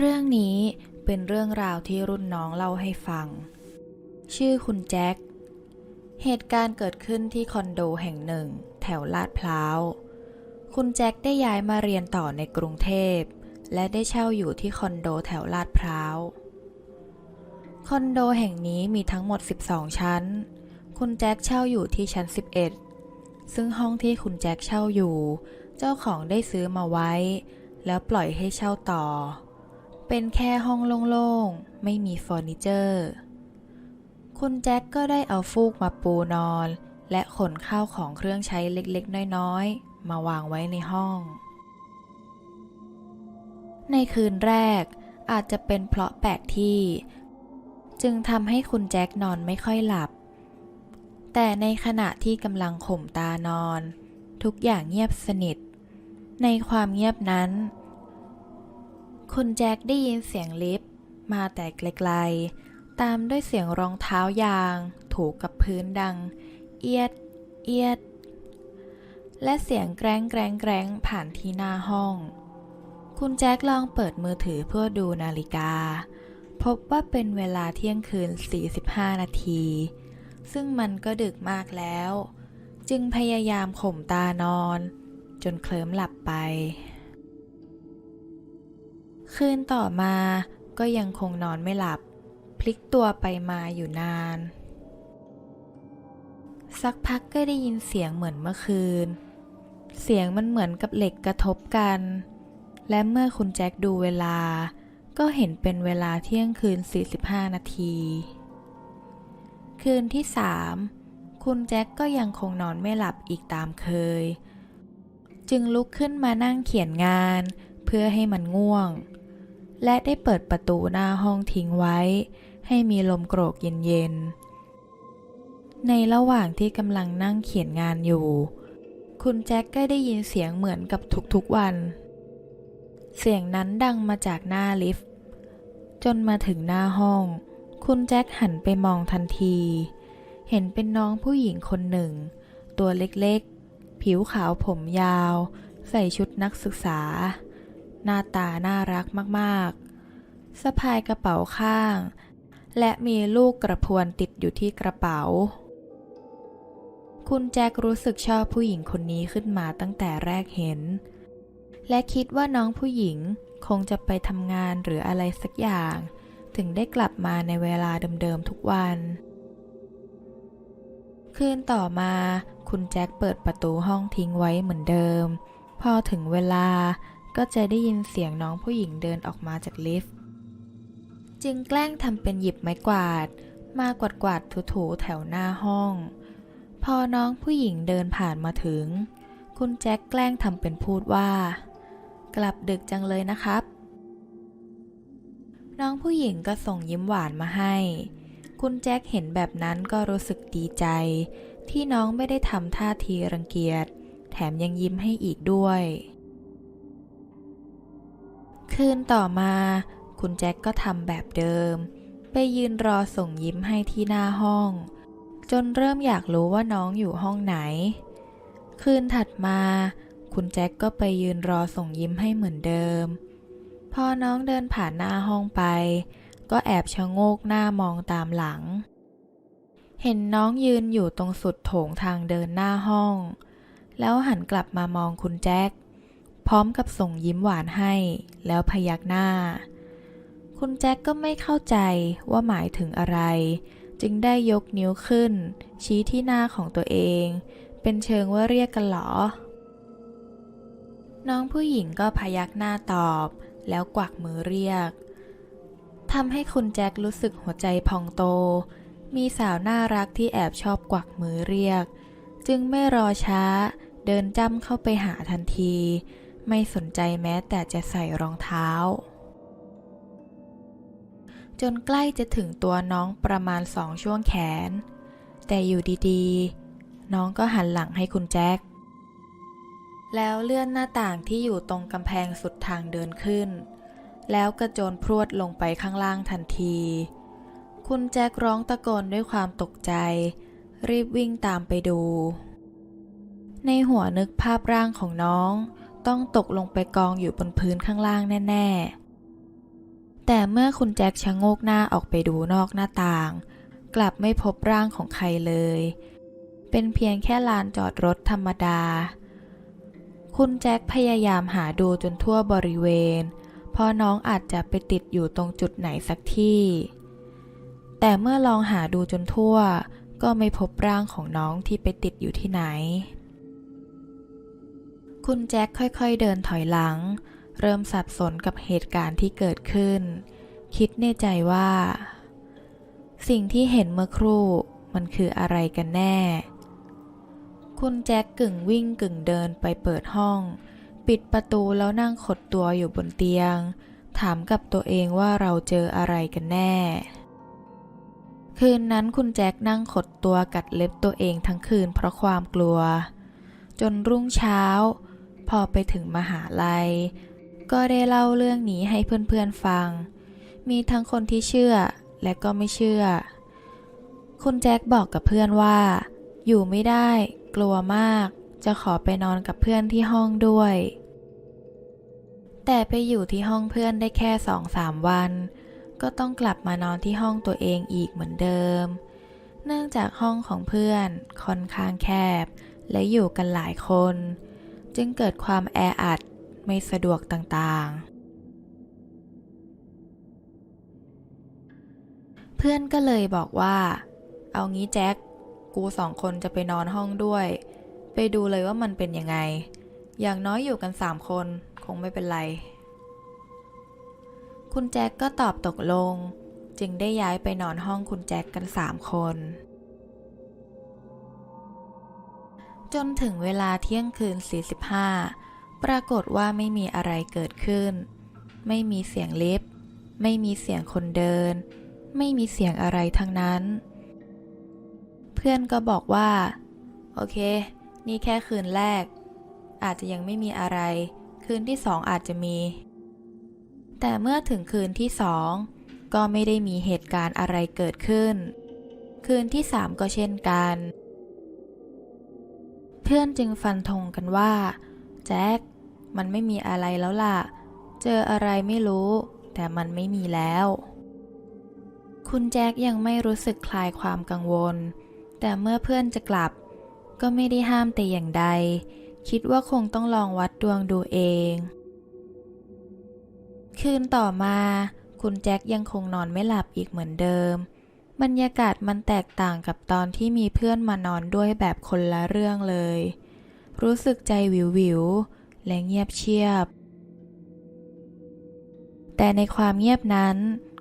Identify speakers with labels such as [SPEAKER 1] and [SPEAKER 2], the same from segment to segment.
[SPEAKER 1] เรื่องนี้เป็นเรื่องราวที่รุ่นน้องเล่าให้ฟัง ชื่อคุณแจ็ค เหตุการณ์เกิดขึ้นที่คอนโดแห่งหนึ่ง แถวลาดพร้าว คุณแจ็คได้ย้ายมาเรียนต่อในกรุงเทพ และได้เช่าอยู่ที่คอนโดแถวลาดพร้าว คอนโดแห่งนี้มีทั้งหมด 12 ชั้น คุณแจ็คเช่าอยู่ที่ชั้น 11 ซึ่งห้องที่คุณแจ็คเช่าอยู่ เจ้าของได้ซื้อมาไว้ แล้วปล่อยให้เช่าต่อ เป็นแค่ห้องโล่งๆ ไม่มีเฟอร์นิเจอร์ คุณแจ็คก็ได้เอาฟูกมาปูนอน และขนข้าวของเครื่องใช้เล็กๆ น้อยๆ มาวางไว้ในห้อง ในคืนแรกอาจจะเป็นเพราะแปลกที่ จึงทำให้คุณแจ็คนอนไม่ค่อยหลับ แต่ในขณะที่กำลังข่มตานอน ทุกอย่างเงียบสนิท ในความเงียบนั้น คุณแจ็คได้ยินเสียงลิฟต์มาแต่ไกลๆ ตามด้วยเสียงรองเท้ายาง ถูกกับพื้นดัง เอียด เอียด และเสียงแกร้งแกร้งแกร้งผ่านที่หน้าห้อง คุณแจ็คลองเปิดมือถือเพื่อดูนาฬิกา พบว่าเป็นเวลาเที่ยงคืน 45 นาที ซึ่งมันก็ดึกมากแล้ว จึงพยายามข่มตานอน จนเคลิ้มหลับไป คืนต่อมาก็ยังคงนอนไม่หลับ พลิกตัวไปมาอยู่นาน สักพักก็ได้ยินเสียงเหมือนเมื่อคืน เสียงมันเหมือนกับเหล็กกระทบกัน และเมื่อคุณแจ็คดูเวลา ก็เห็นเป็นเวลาเที่ยงคืน 45 นาที คืนที่สามคุณแจ็คก็ยังคงนอนไม่หลับอีกตามเคย จึงลุกขึ้นมานั่งเขียนงานเพื่อให้มันง่วง และได้เปิดประตูหน้าห้องทิ้งไว้ ให้มีลมโกรกเย็นๆ ในระหว่างที่กำลังนั่งเขียนงานอยู่ คุณแจ็คก็ได้ยินเสียงเหมือนกับทุกๆวัน เสียงนั้นดังมาจากหน้าลิฟต์ จนมาถึงหน้าห้อง คุณแจ็คหันไปมองทันที เห็นเป็นน้องผู้หญิงคนหนึ่ง ตัวเล็กๆ ผิวขาวผมยาว ใส่ชุดนักศึกษา หน้าตาน่ารักมากๆ สะพายกระเป๋าข้าง และมีลูกกระพวนติดอยู่ที่กระเป๋า คุณแจ็ครู้สึกชอบผู้หญิงคนนี้ขึ้นมาตั้งแต่แรกเห็น และคิดว่าน้องผู้หญิงคงจะไปทำงานหรืออะไรสักอย่าง ถึงได้กลับมาในเวลาเดิมๆทุกวัน คืนต่อมาคุณแจ็คเปิดประตูห้องทิ้งไว้เหมือนเดิม พอถึงเวลา ก็จะได้ยินเสียงน้องผู้หญิงเดินออกมาจากลิฟต์ จึงแกล้งทำเป็นหยิบไม้กวาด มากวาดกวาดๆถูๆแถวหน้าห้อง พอน้องผู้หญิงเดินผ่านมาถึง คุณแจ็คแกล้งทำเป็นพูดว่า กลับดึกจังเลยนะครับ น้องผู้หญิงก็ส่งยิ้มหวานมาให้ คุณแจ็คเห็นแบบนั้นก็รู้สึกดีใจ ที่น้องไม่ได้ทำท่าทีรังเกียจ แถมยังยิ้มให้อีกด้วย คืนต่อมา คุณแจ็คก็ทำแบบเดิม ไปยืนรอส่งยิ้มให้ที่หน้าห้อง จนเริ่มอยากรู้ว่าน้องอยู่ห้องไหน คืนถัดมา คุณแจ็คก็ไปยืนรอส่งยิ้มให้เหมือนเดิม พอน้องเดินผ่านหน้าห้องไป ก็แอบชะโงกหน้ามองตามหลัง เห็นน้องยืนอยู่ตรงสุดโถงทางเดินหน้าห้อง แล้วหันกลับมามองคุณแจ็ค พร้อมกับส่งยิ้มหวานให้ แล้วพยักหน้า คุณแจ็คก็ไม่เข้าใจว่าหมายถึงอะไร จึงได้ยกนิ้วขึ้น ชี้ที่หน้าของตัวเอง เป็นเชิงว่าเรียกกันหรอ น้องผู้หญิงก็พยักหน้าตอบ แล้วกวักมือเรียกทำให้คุณแจ็ครู้สึกหัวใจพองโต มีสาวน่ารักที่แอบชอบกวักมือเรียก จึงไม่รอช้าเดินจ้ำเข้าไปหาทันที ไม่สนใจแม้แต่จะใส่รองเท้า จนใกล้จะถึงตัวน้องประมาณสองช่วงแขน แต่อยู่ดีๆ น้องก็หันหลังให้คุณแจ็คแล้วเลื่อนหน้าต่างที่อยู่ตรงกำแพงสุดทางเดินขึ้น แล้วกระโจนพรวดลงไปข้างล่างทันที คุณแจ็คร้องตะโกนด้วยความตกใจ รีบวิ่งตามไปดู ในหัวนึกภาพร่างของน้อง ต้องตกลงไปกองอยู่บนพื้นข้างล่างแน่ ๆ แต่เมื่อคุณแจ็คชะโงกหน้าออกไปดูนอกหน้าต่าง กลับไม่พบร่างของใครเลย เป็นเพียงแค่ลานจอดรถธรรมดา คุณแจ็คพยายามหาดูจนทั่วบริเวณ เพราะน้องอาจจะไปติดอยู่ตรงจุดไหนสักที่ แต่เมื่อลองหาดูจนทั่ว ก็ไม่พบร่างของน้องที่ไปติดอยู่ที่ไหน คุณแจ็คค่อยๆเดินถอยหลัง เริ่มสับสนกับเหตุการณ์ที่เกิดขึ้น คิดในใจว่า สิ่งที่เห็นเมื่อครู่มันคืออะไรกันแน่ คุณแจ็คกึ่งวิ่งกึ่งเดินไปเปิดห้อง ปิดประตูแล้วนั่งขดตัวอยู่บนเตียง ถามกับตัวเองว่าเราเจออะไรกันแน่ คืนนั้นคุณแจ็คนั่งขดตัวกัดเล็บตัวเองทั้งคืนเพราะความกลัวจนรุ่งเช้า พอไปถึงมหาลัย ก็ได้เล่าเรื่องนี้ให้เพื่อนๆฟัง มีทั้งคนที่เชื่อและก็ไม่เชื่อ คุณแจ็คบอกกับเพื่อนว่า อยู่ไม่ได้กลัวมาก จะขอไปนอนกับเพื่อนที่ห้องด้วย แต่ไปอยู่ที่ห้องเพื่อนได้แค่สองสามวัน ก็ต้องกลับมานอนที่ห้องตัวเองอีกเหมือนเดิม เนื่องจากห้องของเพื่อนค่อนข้างแคบ และอยู่กันหลายคน จึงเกิดความแออัดไม่สะดวกต่างๆ เพื่อนก็เลยบอกว่า เอางี้แจ็ค กูสองคนจะไปนอนห้องด้วย ไปดูเลยว่ามันเป็นยังไง อย่างน้อยอยู่กันสามคนคงไม่เป็นไร คุณแจ็คก็ตอบตกลง จึงได้ย้ายไปนอนห้องคุณแจ็คกันสามคน จนถึงเวลาเที่ยงคืน 45 ปรากฏว่าไม่มีอะไรเกิดขึ้น ไม่มีเสียงลิฟต์ ไม่มีเสียงคนเดิน ไม่มีเสียงอะไรทั้งนั้น เพื่อนก็บอกว่า โอเค นี่แค่คืนแรก อาจจะยังไม่มีอะไร คืนที่สองอาจจะมี แต่เมื่อถึงคืนที่สองก็ไม่ได้มีเหตุการณ์อะไรเกิดขึ้น คืนที่สามก็เช่นกัน เพื่อนจึงฟันธงกันว่า แจ็ค มันไม่มีอะไรแล้วล่ะ เจออะไรไม่รู้ แต่มันไม่มีแล้ว คุณแจ็คยังไม่รู้สึกคลายความกังวล แต่เมื่อเพื่อนจะกลับ ก็ไม่ได้ห้ามแต่อย่างใด คิดว่าคงต้องลองวัดดวงดูเอง คืนต่อมา คุณแจ็คยังคงนอนไม่หลับอีกเหมือนเดิม บรรยากาศมันแตกต่างกับตอนที่มีเพื่อนมานอนด้วยแบบคนละเรื่องเลย รู้สึกใจวิววิวและเงียบเชียบ แต่ในความเงียบนั้น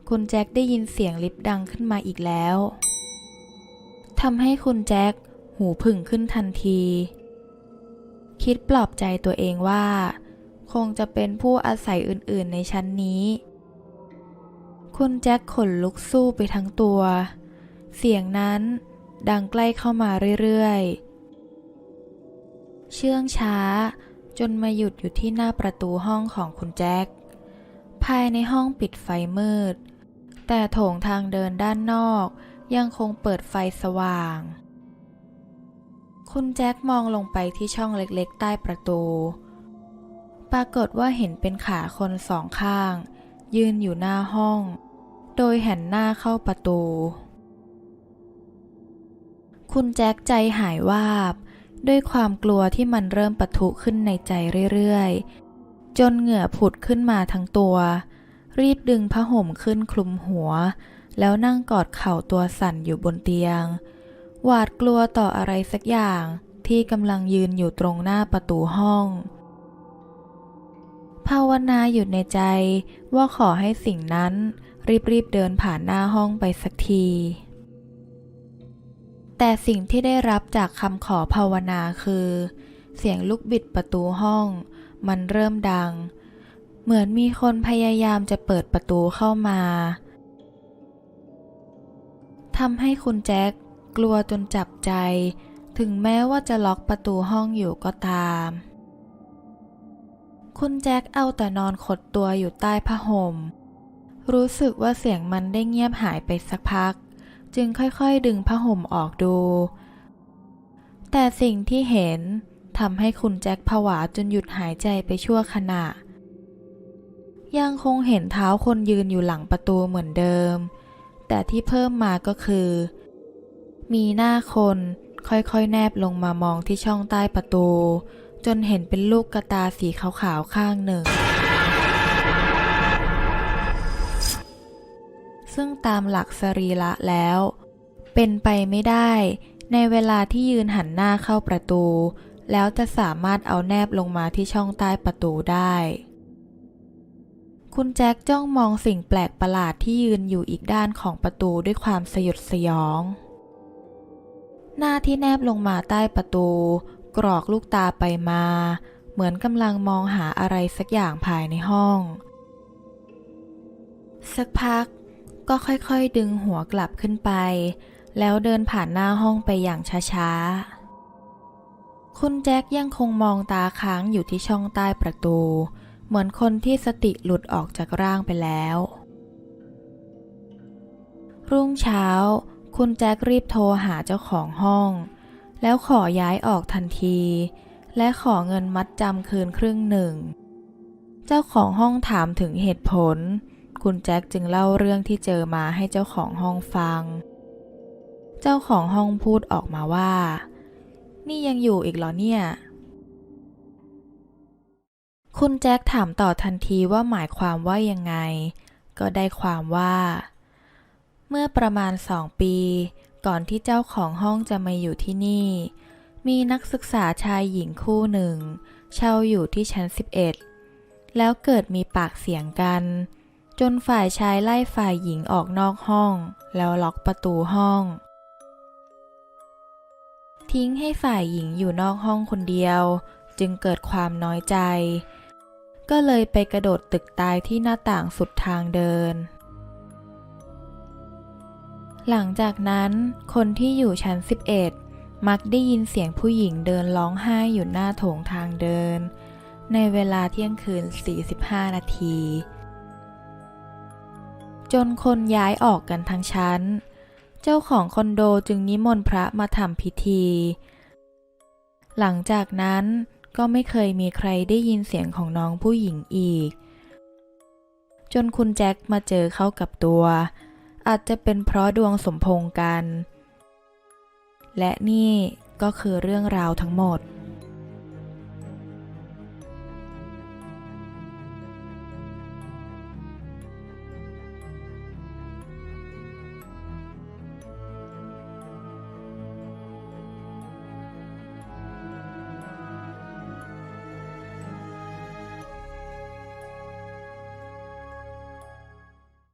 [SPEAKER 1] คุณแจ็คได้ยินเสียงลิฟต์ดังขึ้นมาอีกแล้วทำให้คุณแจ็คหูผึ่งขึ้นทันที คิดปลอบใจตัวเองว่า คงจะเป็นผู้อาศัยอื่นๆในชั้นนี้ คุณแจ็คขนลุกสู้ไปทั้งตัว เสียงนั้นดังใกล้เข้ามาเรื่อยๆ เชื่องช้าจนมาหยุดอยู่ที่หน้าประตูห้องของคุณแจ็ค ภายในห้องปิดไฟมืด แต่โถงทางเดินด้านนอกยังคงเปิดไฟสว่าง คุณแจ็คมองลงไปที่ช่องเล็กๆ ใต้ประตู ปรากฏว่าเห็นเป็นขาคนสองข้าง ยืนอยู่หน้าห้อง โดยหันหน้าเข้าประตู คุณแจ็คใจหายวาบ ด้วยความกลัวที่มันเริ่มปะทุขึ้นในใจเรื่อยๆ จนเหงื่อผุดขึ้นมาทั้งตัว รีบดึงผ้าห่มขึ้นคลุมหัว แล้วนั่งกอดเข่าตัวสั่นอยู่บนเตียง หวาดกลัวต่ออะไรสักอย่างที่กำลังยืนอยู่ตรงหน้าประตูห้องภาวนาอยู่ในใจว่าขอให้สิ่งนั้น รีบๆเดินผ่านหน้าห้องไปสักที แต่สิ่งที่ได้รับจากคำขอภาวนาคือ เสียงลูกบิดประตูห้อง มันเริ่มดัง เหมือนมีคนพยายามจะเปิดประตูเข้ามาทำให้คุณแจ็คกลัวจนจับใจ ถึงแม้ว่าจะล็อกประตูห้องอยู่ก็ตาม คุณแจ็คเอาแต่นอนขดตัวอยู่ใต้ผ้าห่ม รู้สึกว่าเสียงมันได้เงียบหายไปสักพัก จึงค่อยๆดึงผ้าห่มออกดู แต่สิ่งที่เห็นทำให้คุณแจ็คผวาจนหยุดหายใจไปชั่วขณะ ยังคงเห็นเท้าคนยืนอยู่หลังประตูเหมือนเดิม แต่ที่เพิ่มมาก็คือ มีหน้าคนค่อยๆ แนบลงมามองที่ช่องใต้ประตู จนเห็นเป็นลูกกระตาสีขาวๆข้างหนึ่ง ซึ่งตามหลักสรีระแล้ว เป็นไปไม่ได้ ในเวลาที่ยืนหันหน้าเข้าประตู แล้วจะสามารถเอาแนบลงมาที่ช่องใต้ประตูได้ คุณแจ็คจ้องมองสิ่งแปลกประหลาดที่ยืนอยู่อีกด้านของประตูด้วยความสยดสยอง หน้าที่แนบลงมาใต้ประตู กรอกลูกตาไปมา เหมือนกำลังมองหาอะไรสักอย่างภายในห้องสักพัก ก็ค่อยๆดึงหัวกลับขึ้นไป แล้วเดินผ่านหน้าห้องไปอย่างช้าๆ คุณแจ็คยังคงมองตาค้างอยู่ที่ช่องใต้ประตู เหมือนคนที่สติหลุดออกจากร่างไปแล้ว รุ่งเช้า คุณแจ็ครีบโทรหาเจ้าของห้อง แล้วขอย้ายออกทันที และขอเงินมัดจำคืนครึ่งหนึ่ง เจ้าของห้องถามถึงเหตุผล คุณแจ็คจึงเล่าเรื่องที่เจอมาให้เจ้าของห้องฟัง เจ้าของห้องพูดออกมาว่า นี่ยังอยู่อีกเหรอเนี่ย คุณแจ็คถามต่อทันทีว่าหมายความว่ายังไง ก็ได้ความว่า เมื่อประมาณสองปี ก่อนที่เจ้าของห้องจะมาอยู่ที่นี่ มีนักศึกษาชายหญิงคู่หนึ่ง เช่าอยู่ที่ชั้น 11แล้วเกิดมีปากเสียงกัน จนฝ่ายชายไล่ฝ่ายหญิงออกนอกห้อง แล้วล็อกประตูห้อง ทิ้งให้ฝ่ายหญิงอยู่นอกห้องคนเดียว จึงเกิดความน้อยใจ ก็เลยไปกระโดดตึกตายที่หน้าต่างสุดทางเดิน หลังจากนั้นคนที่อยู่ชั้น 11 มักได้ยินเสียงผู้หญิงเดินร้องไห้อยู่หน้าโถงทางเดิน ในเวลาเที่ยงคืน 45 นาที จนคนย้ายออกกันทั้งชั้น เจ้าของคอนโดจึงนิมนต์พระมาทำพิธี หลังจากนั้นก็ไม่เคยมีใครได้ยินเสียงของน้องผู้หญิงอีก จนคุณแจ็คมาเจอเข้ากับตัว อาจจะเป็นเพราะดวงสมพงกัน และนี่ก็คือเรื่องราวทั้งหมด